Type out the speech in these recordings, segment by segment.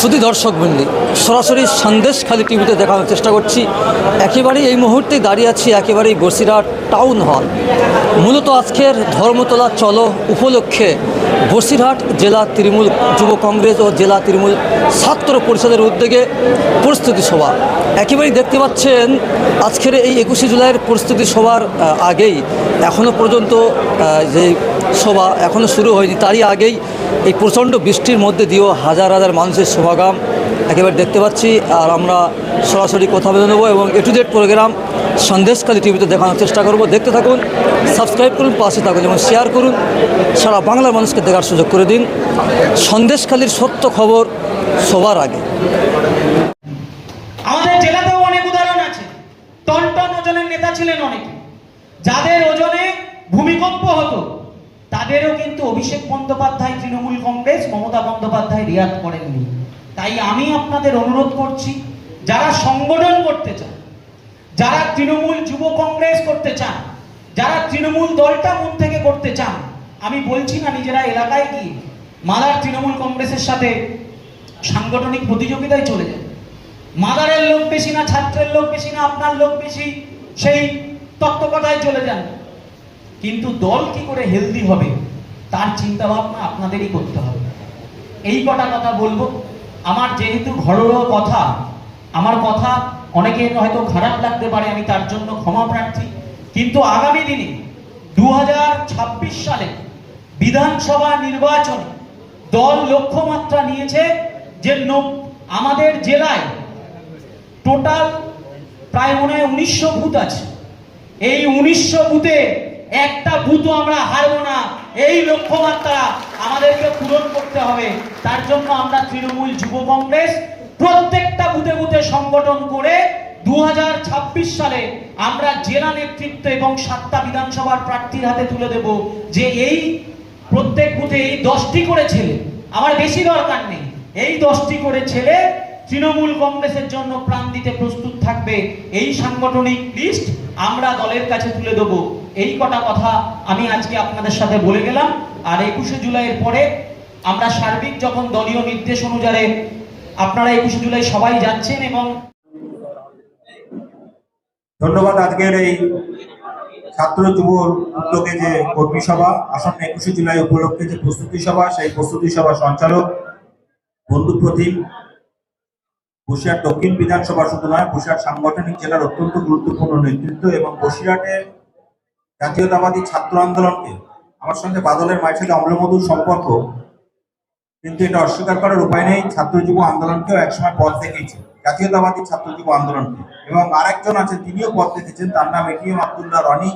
শুধু দর্শকবৃন্দি সরাসরি সন্দেশ খালি টিভিতে দেখানোর চেষ্টা করছি। একেবারেই এই মুহূর্তে দাঁড়িয়ে আছি, একেবারেই বসিরহাট টাউন হল। মূলত আজকের ধর্মতলা চলো উপলক্ষে বসিরহাট জেলা তৃণমূল যুব কংগ্রেস ও জেলা তৃণমূল ছাত্র পরিষদের উদ্যোগে প্রস্তুতি সভা। একেবারেই দেখতে পাচ্ছেন, আজকের এই একুশে জুলাইয়ের প্রস্তুতি সভার আগেই এখনও পর্যন্ত যে সভা এখনও শুরু হয়নি, তারই আগেই এই প্রচণ্ড বৃষ্টির মধ্যে দিয়েও হাজার হাজার মানুষের সমাগম একেবারে দেখতে পাচ্ছি। আর আমরা সরাসরি কথা বলে নেব এবং A to Z programme Sandeshkhali টিভিতে দেখানোর চেষ্টা করব। দেখতে থাকুন সাবস্ক্রাইব করুন, পাশে থাকুন এবং শেয়ার করুন। সারা বাংলার মানুষকে দেখার সুযোগ করে দিন। সন্দেশখালীর সত্য খবর সবার আগে। আমাদের জেলাতেও অনেক উদাহরণ আছে। টন টন ওজনের নেতা ছিলেন অনেকে, যাদের ওজনে ভূমিকম্প হতো। তাদেরও কিন্তু অভিষেক বন্দ্যোপাধ্যায়, তৃণমূল কংগ্রেস, মমতা বন্দ্যোপাধ্যায় রিয়াদ করেননি। তাই আমি আপনাদের অনুরোধ করছি, যারা সংগঠন করতে চান, যারা তৃণমূল যুব কংগ্রেস করতে চান, যারা তৃণমূল দলটা মন থেকে করতে চান, আমি বলছি না নিজেরা এলাকায় গিয়ে মালার তৃণমূল কংগ্রেসের সাথে সাংগঠনিক প্রতিযোগিতায় চলে যান। মাদারের লোক বেশি না, ছাত্রের লোক বেশি না, আপনার লোক বেশি, সেই তত্ত্বকথায় চলে যান। কিন্তু দল কি করে হেলদি হবে, তার চিন্তা ভাবনা আপনাদেরই করতে হবে। এই কটা কথা বলব। আমার যেহেতু ঘরোয়া কথা, আমার কথা অনেকের হয়তো খারাপ লাগতে পারে, আমি তার জন্য ক্ষমা প্রার্থী। কিন্তু আগামী দিনে দু হাজার ছাব্বিশ সালে বিধানসভা নির্বাচনে দল লক্ষ্যমাত্রা নিয়েছে যে আমাদের জেলায় টোটাল প্রায় মনে হয় উনিশশো ভূত আছে। এই উনিশশো বুথে একটা বুথও আমরা হারবো না। এই লক্ষ্যমাত্রা আমাদেরকে পূরণ করতে হবে। তার জন্য আমরা তৃণমূল যুব কংগ্রেস প্রত্যেকটা বুথে বুথে সংগঠন করে দু হাজার ছাব্বিশ সালে আমরা জেলা নেতৃত্ব এবং সাতটা বিধানসভার প্রার্থীর হাতে তুলে দেব যে এই প্রত্যেক বুথে এই দশটি করে ছেলে। আমার বেশি দরকার নেই। এই দশটি করে ছেলে তৃণমূল কংগ্রেসের জন্য প্রাণ দিতে প্রস্তুত থাকবে এই সাংগঠনিক লিস্ট আমরা দলের কাছে তুলে দেব। এই কটা কথা আমি আজকে আপনাদের সাথে বলে গেলাম। আর একুশে জুলাইয়ের পরে আমরা সার্বিক যখন দলীয় নির্দেশ অনুযায়ী আপনারা একুশে জুলাই সবাই যাচ্ছেন এবং ধন্যবাদ আজকের এই ছাত্র যুব উদ্যোগে যে কর্মী সভা, আসন্ন একুশে জুলাই উপলক্ষে যে প্রস্তুতি সভা, সেই প্রস্তুতি সভা সঞ্চালক বন্ধু প্রতিম বসিরহাট দক্ষিণ বিধানসভা শুধু নয় বসিরহাট সাংগঠনিক জেলার অত্যন্ত গুরুত্বপূর্ণ নেতৃত্ব এবং বসিরহাটের জাতীয়তাবাদী ছাত্র আন্দোলনকে আমার সঙ্গে বাদলের মায়ের সাথে অম্লমধুর সম্পর্ক, কিন্তু এটা অস্বীকার করার উপায় নেই। ছাত্র যুব আন্দোলনকেও একসময় পথ দেখিয়েছে। জাতীয়তাবাদী ছাত্র যুব আন্দোলনকে এবং আরেকজন আছে, তিনিও পথ দেখেছেন, তার নাম এটিএম আবদুল্লাহ রনি।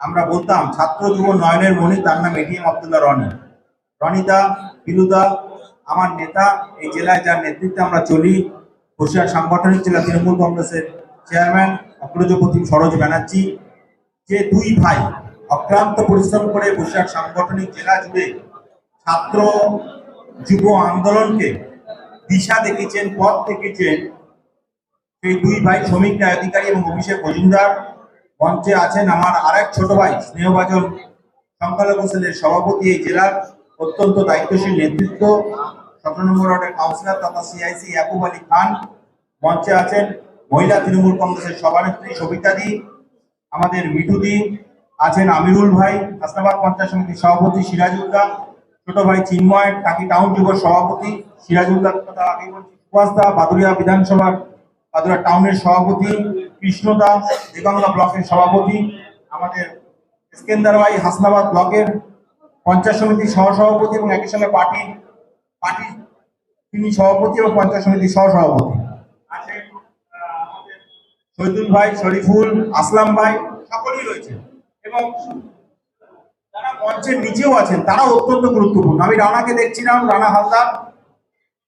আমরা বলতাম, ছাত্র যুব নয়নের মণি, তার নাম এটিএম আবদুল্লাহ রনি। রনিদা বিলুদা আমার নেতা, এই জেলায় যার নেতৃত্বে আমরা চলি বসিরহাট সাংগঠনিক জেলা তৃণমূল কংগ্রেসের চেয়ারম্যান অগ্রজপতি সরোজ ব্যানার্জি, যে দুই ভাই অক্লান্ত পরিশ্রম করে বসিরহাট সাংগঠনিক জেলা জুড়ে ছাত্র যুব আন্দোলনকে দিশা দেখেছেন পথ দেখেছেন সেই দুই ভাই শ্রমিক ন্যায় অধিকারী এবং অভিষেক মজুমদার মঞ্চে আছেন আমার আরেক ছোট ভাই স্নেহভাজন সংখ্যালঘু সেলের সভাপতি। এই জেলার অত্যন্ত দায়িত্বশীল নেতৃত্ব সতেরো নম্বর ওয়ার্ডের কাউন্সিলর তথা সিআইসি ইয়াকুব আলী খান মঞ্চে আছেন। মহিলা তৃণমূল কংগ্রেসের সভানেত্রী সবিতা দি, আমাদের মিঠুদি আছেন আমিরুল ভাই, হাসনাবাদ পঞ্চায়েত সমিতির সভাপতি সিরাজউদ্দা ছোট ভাই চিন্ময়, টাকি টাউন যুব সভাপতি সিরাজউদ্দা কথা আগে বলছি সুভাষদা বাদুরিয়া বিধানসভার বাদুরিয়া টাউনের সভাপতি কৃষ্ণদা দেগঙ্গা ব্লকের সভাপতি আমাদের স্কেন্দার ভাই হাসনাবাদ ব্লকের পঞ্চায়েত সমিতির সহসভাপতি এবং একই সঙ্গে পার্টি পার্টি, তিনি সভাপতি এবং পঞ্চায়েত সমিতির সহসভাপতি। আছেন শহীদুল ভাই, শরীফুল, আসলাম ভাই, সকলেই রয়েছে। এবং যারা মঞ্চের নিচেও আছেন, তারাও অত্যন্ত গুরুত্বপূর্ণ। আমি রানাকে দেখছিলাম, রানা হালদার,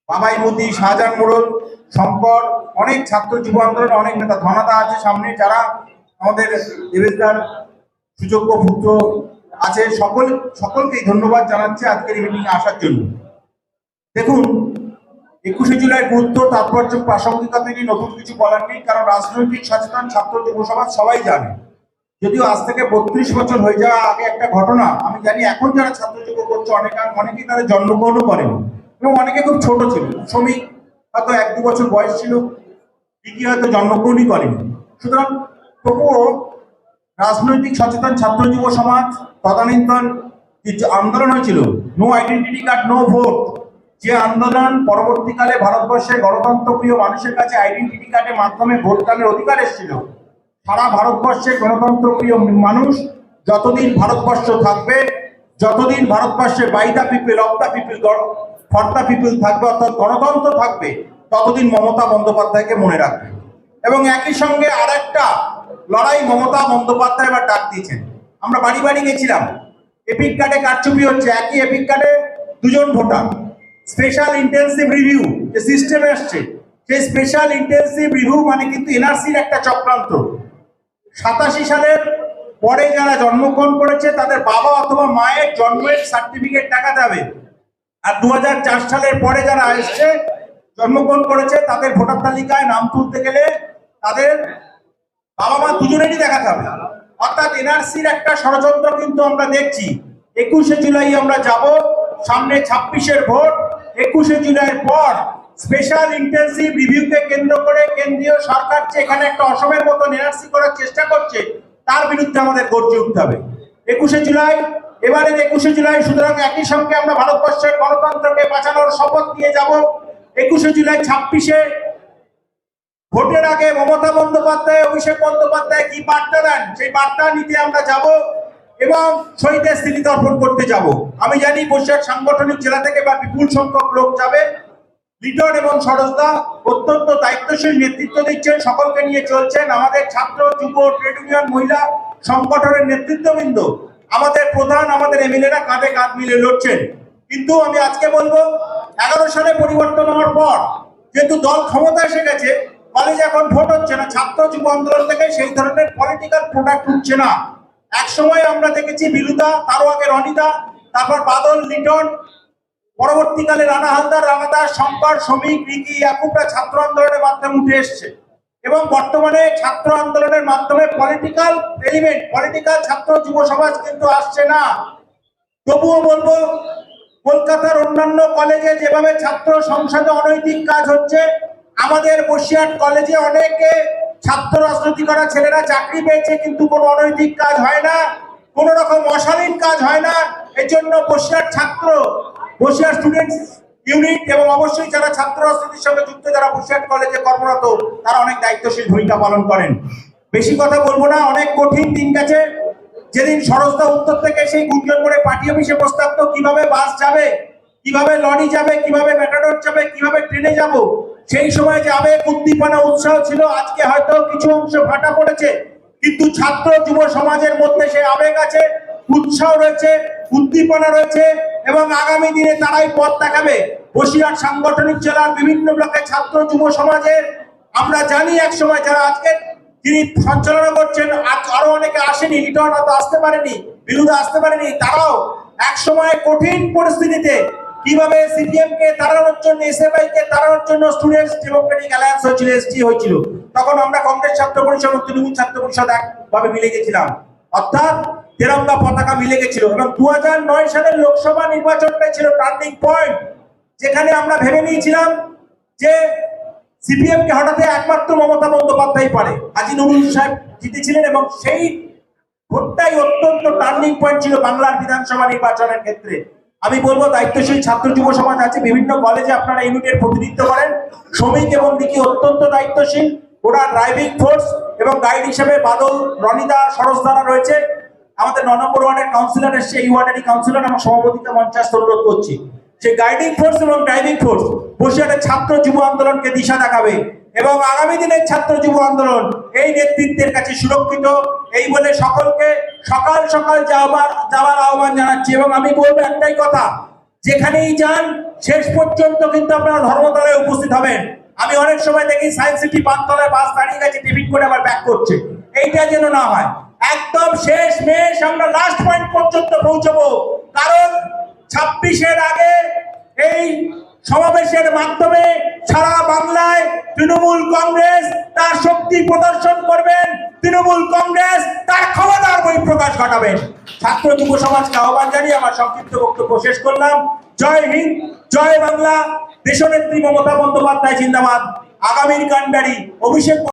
বাবাই মোদি শাহজাহান মোড়ল, শঙ্কর, অনেক ছাত্র যুব আন্দোলন অনেক নেতা, ধনাদা আছে সামনে, যারা আমাদের দেবেশদার সুযোগ্য পুত্র আছে। সকল, সকলকেই ধন্যবাদ জানাচ্ছি আজকের এই আসার জন্য। দেখুন, একুশে জুলাই গুরুত্ব, তাৎপর্য, প্রাসঙ্গিকতা নিয়ে নতুন কিছু বলার নেই, কারণ রাজনৈতিক, সচেতন, ছাত্র যুব সমাজ সবাই জানে। যদিও আজ থেকে বত্রিশ বছর হয়ে যাওয়া আগে একটা ঘটনা, আমি জানি এখন যারা ছাত্র যুব করছে, অনেক অনেকেই তাদের জন্মগ্রহণও করেন। এবং অনেকে খুব ছোট ছিল, শ্রমিক, হয়তো এক দু বছর বয়স ছিল ঠিকই হয়তো জন্মগ্রহণই করেনি। সুতরাং তবুও রাজনৈতিক, সচেতন ছাত্র যুব সমাজ তদানীন্তন আন্দোলন হয়েছিল। No identity card no vote যে আন্দোলন পরবর্তীকালে ভারতবর্ষের গণতন্ত্রপ্রিয় মানুষের কাছে আইডেন্টিটি কার্ডের মাধ্যমে ভোটদানের অধিকার এসেছিল। সারা ভারতবর্ষের গণতন্ত্রপ্রিয় মানুষ যতদিন ভারতবর্ষ থাকবে, যতদিন ভারতবর্ষে by the people of the people for the people থাকবে, অর্থাৎ গণতন্ত্র থাকবে, ততদিন মমতা বন্দ্যোপাধ্যায়কে মনে রাখবে। এবং একই সঙ্গে আরেকটা লড়াই মমতা বন্দ্যোপাধ্যায় এবার ডাক দিয়েছেন। আমরা বাড়ি বাড়ি গেছিলাম। এপিক কার্ডে কারচুপি হচ্ছে, একই এপিক কার্ডে দুজন ভোটার। স্পেশাল ইন্টেন্সিভ রিভিউ যে সিস্টেম আসছে, সেই স্পেশাল ইন্টেন্সিভ রিভিউ মানে কিন্তু এনআরসির একটা চক্রান্ত। সাতাশি সালের পরে যারা জন্মগ্রহণ করেছে, তাদের বাবা অথবা মায়ের জন্মের সার্টিফিকেট টাকা যাবে। আর দু সালের পরে যারা এসছে, জন্মগ্রহণ করেছে, তাদের ভোটার তালিকায় নাম তুলতে গেলে তাদের বাবা মা দুজনেরই দেখাতে হবে অর্থাৎ এনআরসির একটা ষড়যন্ত্র কিন্তু আমরা দেখছি। একুশে জুলাই আমরা যাব। সামনে ছাব্বিশের ভোট, একুশে জুলাইয়ের পর স্পেশাল ইন্টেন্সিভ রিভিউকে কেন্দ্র করে কেন্দ্রীয় সরকার যে এখানে একটা অসমের মতো এনআরসি করার চেষ্টা করছে, তার বিরুদ্ধে আমাদের গর্জে উঠতে হবে। একুশে জুলাই, এবারের একুশে জুলাই, সুতরাং একই সঙ্গে আমরা ভারতবর্ষের গণতন্ত্রকে বাঁচানোর শপথ নিয়ে যাব। একুশে জুলাই, ছাব্বিশে ভোটের আগে মমতা বন্দ্যোপাধ্যায়, অভিষেক বন্দ্যোপাধ্যায় কি বার্তা দেন? সেই বার্তা নিতে আমরা যাব। এবং শহীদের স্মৃতি তর্পণ করতে যাব। আমি জানি বৈশাখ সাংগঠনিক জেলা থেকে বা বিপুল সংখ্যক লোক যাবে। লিডন এবং সরজদা অত্যন্ত দায়িত্বশীল নেতৃত্ব দিচ্ছেন, সকলকে নিয়ে চলছেন। আমাদের ছাত্র, যুব, ট্রেড ইউনিয়ন, মহিলা সংগঠনের নেতৃত্ববৃন্দ, আমাদের প্রধান, আমাদের এমএলএরা কাঁধে কাঁধ মিলে লড়ছেন। কিন্তু আমি আজকে বলব, এগারো সালে পরিবর্তন হওয়ার পর যেহেতু দল ক্ষমতা এসে গেছে কলেজে এখন ভোট হচ্ছে না। ছাত্র যুব আন্দোলন থেকে সেই ধরনের পলিটিক্যাল প্রোডাক্ট উঠছে না। এক সময় আমরা দেখেছি বিলুদা তারও আগে রনিতা, তারপর বাদল, লিটন, পরবর্তীকালে রানা হালদার রানাদাস শঙ্কর শ্রমিক, রিকি, ইয়াকুবরা ছাত্র আন্দোলনের মাধ্যমে উঠে এসছে। এবং বর্তমানে ছাত্র আন্দোলনের মাধ্যমে পলিটিক্যাল এলিমেন্ট পলিটিক্যাল ছাত্র যুব সমাজ কিন্তু আসছে না। তবুও বলব, কলকাতার অন্যান্য কলেজে যেভাবে ছাত্র সংসদে অনৈতিক কাজ হচ্ছে, আমাদের বসিরহাট কলেজে অনেকে ছাত্র রাজনীতি করা ছেলেরা চাকরি পেয়েছে, কিন্তু কোনো অনৈতিক কাজ হয় না, কোন রকম অশালীন কাজ হয় না। এর জন্য বসিরহাট ছাত্র, বসিরহাট স্টুডেন্টস ইউনিট এবং অবশ্যই যারা ছাত্র রাজনীতির সঙ্গে যুক্ত, যারা বসিরহাট কলেজে কর্মরত, তারা অনেক দায়িত্বশীল ভূমিকা পালন করেন। বেশি কথা বলব না, অনেক কঠিন দিন গেছে। যেদিন সরস্তা উত্তর থেকে সেই গুঞ্জন করে পার্টি অফিসে প্রস্তাব তো কীভাবে বাস যাবে, কীভাবে লরি যাবে, কীভাবে মেটাডোর যাবে, কীভাবে ট্রেনে যাব সেই সময় যে আবেগ উদ্দীপনা উৎসাহ ছিল, আজকে হয়তো কিছু অংশ ভাটা পড়েছে। কিন্তু ছাত্র যুব সমাজের মধ্যে সে আবেগ আছে, উৎসাহ রয়েছে, উদ্দীপনা রয়েছে, এবং আগামী দিনে তারাই পথ দেখাবে। বসিরহাট সাংগঠনিক জেলার বিভিন্ন ব্লকের ছাত্র যুব সমাজের আমরা জানি এক সময় যারা আজকে তিনি সঞ্চালনা করছেন আরও অনেকে আসেনি রিটার্ন হয়তো আসতে পারেনি, বিরুদ্ধে আসতে পারেনি, তারাও এক সময় কঠিন পরিস্থিতিতে কীভাবে সিপিএম কে তাড়ানোর জন্য এসএফআই কে তাড়ানোর জন্য স্টুডেন্টস ডেমোক্রেটিক অ্যালায়েন্স হয়েছিল এসটি হয়েছিল। তখন আমরা কংগ্রেস ছাত্র পরিষদ ও তৃণমূল ছাত্র পরিষদ একভাবে মিলে গেছিলাম। অর্থাৎ তেরঙ্গা পতাকা মিলে গেছিল। এবং দু সালের লোকসভা নির্বাচনটাই ছিল টার্নিং পয়েন্ট যেখানে আমরা ভেবে নিয়েছিলাম যে সিপিএম কে হঠাৎ একমাত্র মমতা বন্দ্যোপাধ্যায় পারে। হাজি নুরুল সাহেব জিতেছিলেন এবং সেই ভোটটাই অত্যন্ত টার্নিং পয়েন্ট ছিল বাংলার বিধানসভা নির্বাচনের ক্ষেত্রে। আমি বলব দায়িত্বশীল ছাত্র যুব সমাজ আছে, বিভিন্ন কলেজে আপনারা ইউনিটের প্রতিনিধিত্ব করেন। শ্রমিক এবং দিকে অত্যন্ত দায়িত্বশীল, ওরা ড্রাইভিং ফোর্স এবং গাইড হিসেবে বাদল, রনিদা সরসদারা রয়েছে। আমাদের ন নম্বর ওয়ার্ডের কাউন্সিলর এসছে, এই ওয়ার্ডেরই কাউন্সিলর এবং সভাপতিকে মঞ্চাস্ত অনুরোধ করছি। সেই গাইডিং ফোর্স এবং ড্রাইভিং ফোর্স বসিরহাটের ছাত্র যুব আন্দোলনকে দিশা দেখাবে। এবং আগামী দিনের ছাত্র যুব আন্দোলন এই নেতৃত্বের কাছে সুরক্ষিত। এই বলে সকলকে সকাল সকাল যাওয়ার যাওয়ার আহ্বান জানাচ্ছি এবং আমি বলব একটাই কথা, যেখানেই যান, শেষ পর্যন্ত কিন্তু আপনারা ধর্মতলায় উপস্থিত হবেন। আমি অনেক সময় দেখি সায়েন্স সিটি পাঁচতলায় বাস দাঁড়িয়ে গেছে, টিফিন করে আবার ব্যাক করছে। এইটা যেন না হয়। একদম শেষ মেশ আমরা লাস্ট পয়েন্ট পর্যন্ত পৌঁছবো। কারণ ছাব্বিশের আগে এই সমাবেশের মাধ্যমে সারা তৃণমূল কংগ্রেস তার শক্তি প্রদর্শন করবেন। তৃণমূল কংগ্রেস তার ক্ষমতার বই প্রকাশ ঘটাবেন ছাত্র যুব সমাজকে আহ্বান জানিয়ে আমার সংক্ষিপ্ত বক্তব্য শেষ করলাম। জয় হিন্দ, জয় বাংলা। দেশনেত্রী মমতা বন্দ্যোপাধ্যায় জিন্দাবাদ। আগামীর কান্ডারি অভিষেক